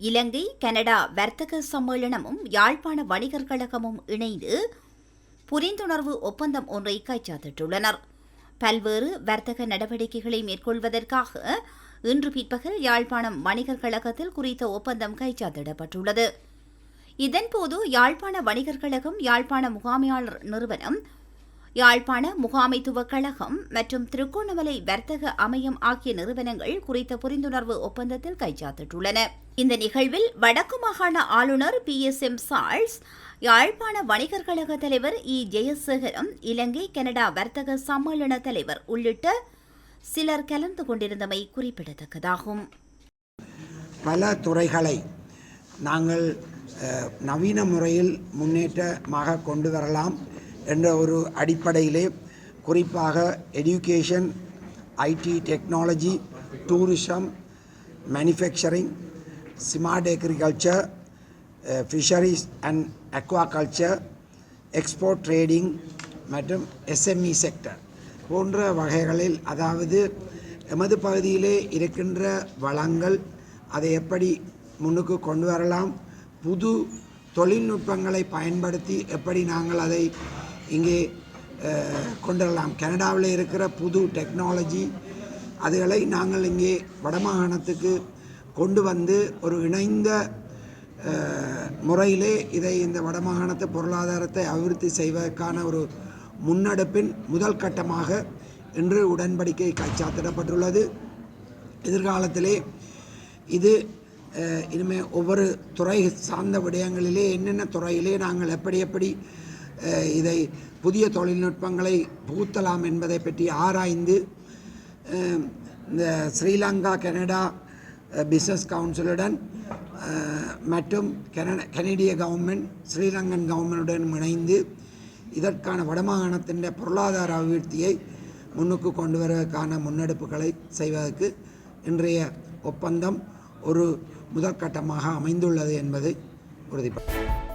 இலங்கை Canada வர்த்தக சம்மேளனமும் யாழ்ப்பாண வணிகர் கழகமும் இணைந்து புரிந்துணர்வு ஒப்பந்தம் ஒன்றை கைச்சாத்திட்டுள்ளனர். பல்வேறு வர்த்தக நடவடிக்கைகளை மேற்கொள்வதற்காக இன்று பிற்பகல் யாழ்ப்பாணம் வணிகர் கழகத்தில் குறித்த ஒப்பந்தம் கைச்சாத்திடப்பட்டுள்ளது. இதன்போது யாழ்ப்பாண வணிகர் கழகம் யாழ்ப்பாண முகாமையாளர் நிறுவனம் யாழ்ப்பாண முகாமைத்துவ கழகம் மற்றும் திருகோணமலை வர்த்தக அமையம் ஆகிய நிறுவனங்கள் குறித்த புரிந்துணர்வு ஒப்பந்தத்தில் கைச்சாத்திட்டுள்ளன. இந்த நிகழ்வில் வடக்கு மாகாண ஆளுநர் பி. எஸ். எம். சால்ஸ் யாழ்ப்பாண வணிகர் கழக தலைவர் இ. ஜெயசேகரம் இலங்கை கனடா வர்த்தக சம்மேளன தலைவர் உள்ளிட்ட சிலர் கலந்து கொண்டிருந்தமை குறிப்பிடத்தக்கதாகும். பல துறைகளை நாங்கள் நவீன முறையில் முன்னேற்றமாக கொண்டு வரலாம். என்ற ஒரு அடிப்படையிலே குறிப்பாக education IT technology tourism manufacturing smart agriculture fisheries and aquaculture export trading மற்றும் எஸ்எம்இ செக்டர் போன்ற வகைகளில் அதாவது எமது பகுதியிலே இருக்கின்ற வளங்கள் அதை எப்படி முன்னுக்கு கொண்டு வரலாம் புது தொழில்நுட்பங்களை பயன்படுத்தி எப்படி நாங்கள் அதை இங்கே அஹ், கனடாவில் இருக்கிற புது டெக்னாலஜி அதுகளை நாங்கள் இங்கே வடமாகாணத்துக்கு கொண்டு வந்து ஒரு இணைந்த முறையிலே இதை இந்த வடமாகாணத்து பொருளாதாரத்தை அபிவிருத்தி செய்வதற்கான ஒரு முன்னெடுப்பின் முதல் கட்டமாக இன்று உடன்படிக்கை கைச்சாத்திடப்பட்டுள்ளது. எதிர்காலத்திலே இது இனிமேல் ஒவ்வொரு துறை சார்ந்த விடயங்களிலே என்னென்ன துறையிலே நாங்கள் எப்படி எப்படி இதை புதிய தொழில்நுட்பங்களை புகுத்தலாம் என்பதை பற்றி ஆராய்ந்து இந்த ஸ்ரீலங்கா கனடா பிஸ்னஸ் கவுன்சிலுடன் மற்றும் கனட கனடிய கவர்மெண்ட் ஸ்ரீலங்கன் கவர்மெண்டுடன் இணைந்து இதற்கான வடமாகாணத்தின் பொருளாதார அபிவிருத்தியை முன்னுக்கு கொண்டு வருவதற்கான முன்னெடுப்புகளை செய்வதற்கு இன்றைய ஒப்பந்தம் ஒரு முதற்கட்டமாக அமைந்துள்ளது என்பதை உறுதிப்படுத்தும்